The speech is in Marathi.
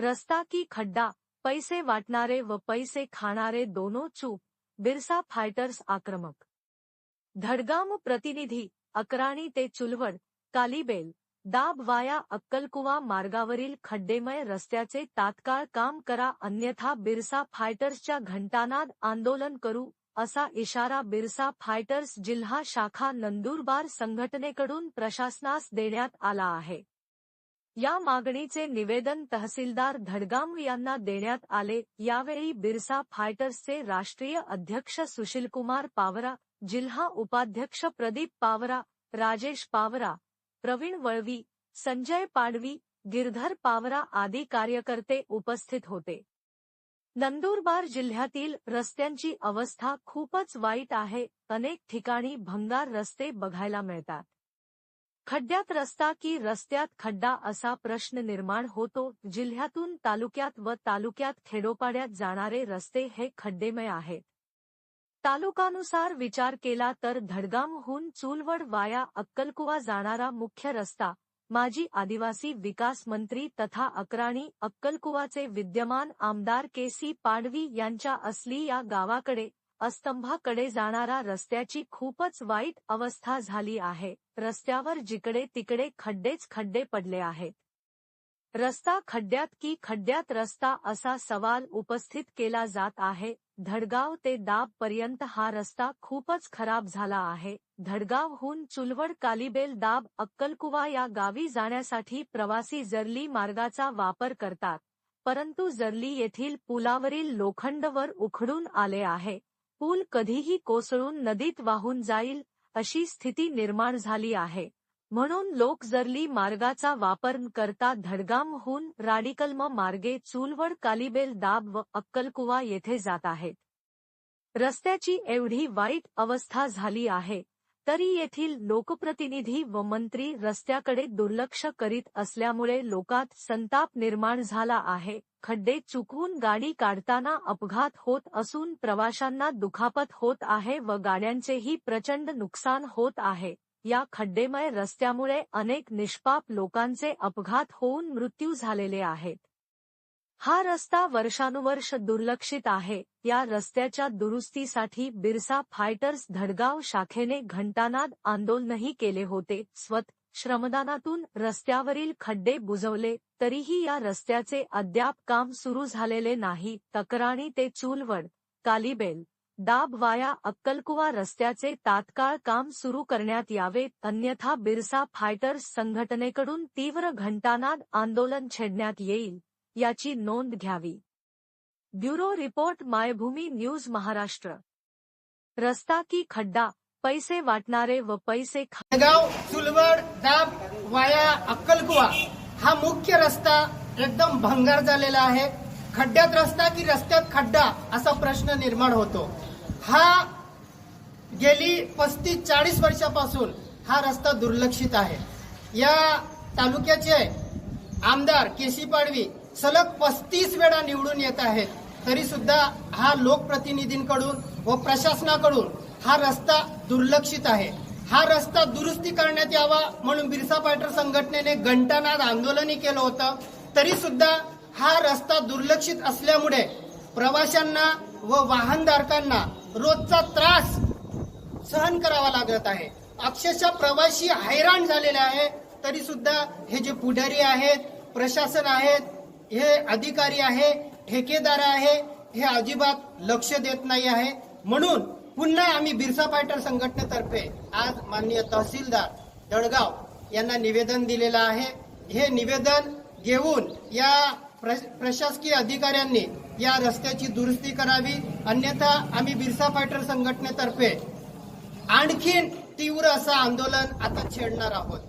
रस्ता की खड्डा, पैसे वाटणारे व पैसे खाणारे दोनों चूप बिरसा फायटर्स आक्रमक. धडगाम प्रतिनिधी, अकराणी ते चुलवड, कालीबेल, दाब वाया अक्कलकुवा मार्गावरील खड्डेमय रस्त्याचे तात्काळ काम करा अन्यथा बिरसा फायटर्सच्या घंटानाद आंदोलन करू, असा इशारा बिरसा फायटर्स जिल्हा शाखा नंदुरबार संघटनेकडून प्रशासनास देण्यात आला आहे. या मागणीचे निवेदन तहसीलदार धडगाम यांना देण्यात आले. यावेळी बिरसा फायटर्सचे राष्ट्रीय अध्यक्ष सुशीलकुमार पावरा जिल्हा उपाध्यक्ष प्रदीप पावरा राजेश पावरा प्रवीण वळवी संजय पाडवी गिरधर पावरा आदी कार्यकर्ते उपस्थित होते. नंदुरबार जिल्ह्यातील रस्त्यांची अवस्था खूपच वाईट आहे. अनेक ठिकाणी भंगार रस्ते बघायला मिळतात. खड्ड्यात रस्ता की रस्त्यात खड्डा असा प्रश्न निर्माण होतो जिल्ह्यातून तालुक्यात व तालुक्यात खेडोपाड्यात जाणारे रस्ते हे खड्डेमय आहेत. तालुकानुसार विचार केला तर धडगामहून चूलवड वाया अक्कलकुवा जाणारा मुख्य रस्ता माजी आदिवासी विकास मंत्री तथा अक्राणी अक्कलकुवाचे विद्यमान आमदार के सी पाडवी यांच्या असली या गावाकडे अस्तंभाकडे जाणारा रस्त्याची खूपच वाईट अवस्था झाली आहे. रस्त्यावर जिकडे तिकडे खड्डेच खड्डे पडले आहेत. रस्ता खड्ड्यात की खड्ड्यात रस्ता असा सवाल उपस्थित केला जात आहे. धडगाव ते दाब पर्यंत हा रस्ता खूपच खराब झाला आहे. धडगावहून चुलवड कालिबेल दाब अक्कलकुवा या गावी जाण्यासाठी प्रवासी जर्ली मार्गाचा वापर करतात. परंतु जर्ली येथील पुलावरील लोखंडवर उखडून आले आहे. पूल कधीही कोसळून नदीत वाहून जाईल अशी स्थिती निर्माण झाली आहे. म्हणून लोक जरली मार्गाचा वापर करता धडगामहून राडिकल्म मार्गे चूलवड कालीबेल दाब व अक्कलकुवा येथे जात आहेत. रस्त्याची एवढी वाईट अवस्था झाली आहे तरी येथील लोकप्रतिनिधी व मंत्री रस्त्याकडे दुर्लक्ष करीत असल्यामुळे लोकात संताप निर्माण झाला आहे. खड्डे चुकवून गाडी काढताना अपघात होत असून प्रवाशांना दुखापत होत आहे व गाड्यांचेही प्रचंड नुकसान होत आहे. या खड्डेमय रस्त्यामुळे अनेक निष्पाप लोकांचे अपघात होऊन मृत्यू झालेले आहेत. हा रस्ता वर्षानुवर्ष दुर्लक्षित आहे. या रस्त्याच्या दुरुस्तीसाठी बिरसा फायटर्स धडगाव शाखेने घंटानाद आंदोलनही केले होते. स्वत श्रमदानातून रस्त्यावरील खड्डे बुजवले तरीही या रस्त्याचे अद्याप काम सुरू झालेले नाही. तक्राणी ते चूलवड कालीबेल दाब वाया अक्कलकुवा रस्त्याचे तात्काळ काम सुरू करण्यात यावे. अन्यथा बिरसा फायटर्स संघटनेकडून तीव्र घंटानाद आंदोलन छेडण्यात येईल. याची नोंद घ्यावी. Bureau report Maybhumi news Maharashtra. रस्ता की खड्डा पैसे वाटणारे व पैसे खागाव चुलवड दाब वाया अक्कलकुवा हा मुख्य रस्ता एकदम भंगार झालेला आहे. खड्ड्यात रस्ता की रस्त्यात खड्डा असा प्रश्न निर्माण होतो. हा गेली पस्तीस चाळीस वर्षापासून हा रस्ता दुर्लक्षित आहे. या तालुक्याचे आमदार केसी पाडवी सलग पस्तीस वेळा निवडून येत आहेत. तरी सुद्धा हा लोकप्रतिनिधींकडून व प्रशासनाकडून हा रस्ता दुर्लक्षित आहे. हा रस्ता दुरुस्ती करण्यात यावा म्हणून बिरसा फायटर संघटनेने घंटानाद आंदोलनही केलं होतं. तरी सुद्धा हा रस्ता दुर्लक्षित असल्यामुळे प्रवाशांना व वाहनधारकांना रोजचा त्रास सहन करावा लागत आहे. अक्षरशः प्रवासी हैराण झालेले आहे. तरी सुद्धा हे जे पुढारी आहेत प्रशासन आहेत हे अधिकारी आहे ठेकेदार आहे हे अजिबात लक्ष देत नाही आहे. म्हणून पुन्हा आम्ही बिरसा फायटर संघटनेतर्फे आज माननीय तहसीलदार जळगाव यांना निवेदन दिलेलं आहे. हे निवेदन घेऊन या प्रशासकीय अधिकाऱ्यांनी या रस्त्याची दुरुस्ती करावी. अन्यथा आम्ही बिरसा फायटर संघटनेतर्फे आणखीन तीव्र असं आंदोलन आता छेडणार आहोत.